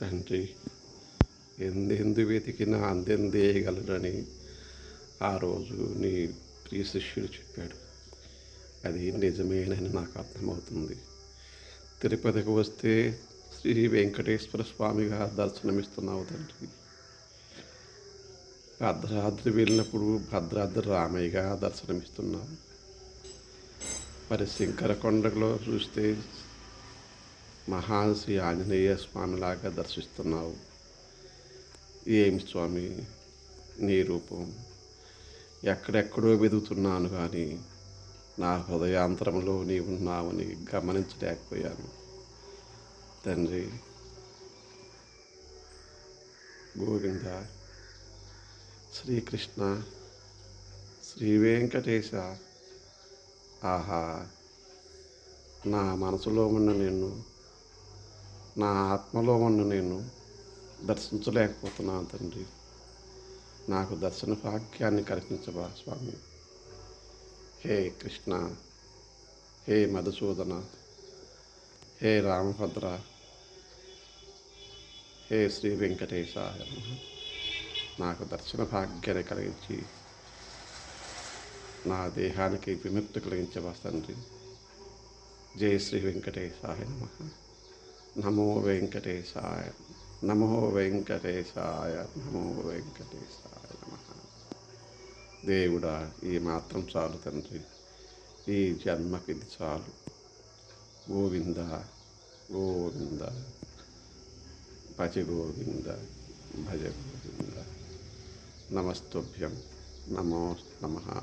తండ్రి ఎందెందు వెతికినా అందెందేయగలడని ఆ రోజు నీ ప్రియ శిష్యుడు చెప్పాడు. అది నిజమేనని నాకు అర్థమవుతుంది. తిరుపతికి వస్తే శ్రీ వెంకటేశ్వర స్వామిగా దర్శనమిస్తున్నావు తండ్రి. భద్రాద్రి వెళ్ళినప్పుడు భద్రాద్రి రామయ్యగా దర్శనమిస్తున్నావు. మరి శంకరకొండలో చూస్తే మహాశ్రీ ఆంజనేయ స్వామిలాగా దర్శిస్తున్నావు. ఏం స్వామి నీ రూపం? ఎక్కడెక్కడో వెతుకుతున్నాను కానీ నా హృదయాంతరంలో నీ ఉన్నావని గమనించలేకపోయాను. తండ్రి గోవింద శ్రీకృష్ణ శ్రీ వెంకటేశ ఆహా నా మనసులో ఉన్న నేను నా ఆత్మలో ఉన్న నేను దర్శించలేకపోతున్నాను తండ్రి. నాకు దర్శన భాగ్యాన్ని కల్పించవా స్వామి. హే కృష్ణ హే మధుసూదన హే రామభద్ర హే శ్రీ వెంకటేశాయ నాకు దర్శన భాగ్యాన్ని కలిగించి నా దేహానికి విముక్తి కలిగించవా తండ్రి. జయ శ్రీ వెంకటేశాయ నమ. నమో వెంకటేశాయ నమో వెంకటేశాయ నమో వెంకటేశాయ నమ. దేవుడా ఈ మాత్రం చాలు తండ్రి ఈ జన్మకిది చాలు. గోవింద గోవింద భజ గోవింద భజ గోవింద నమస్తుభ్యం నమో నమ.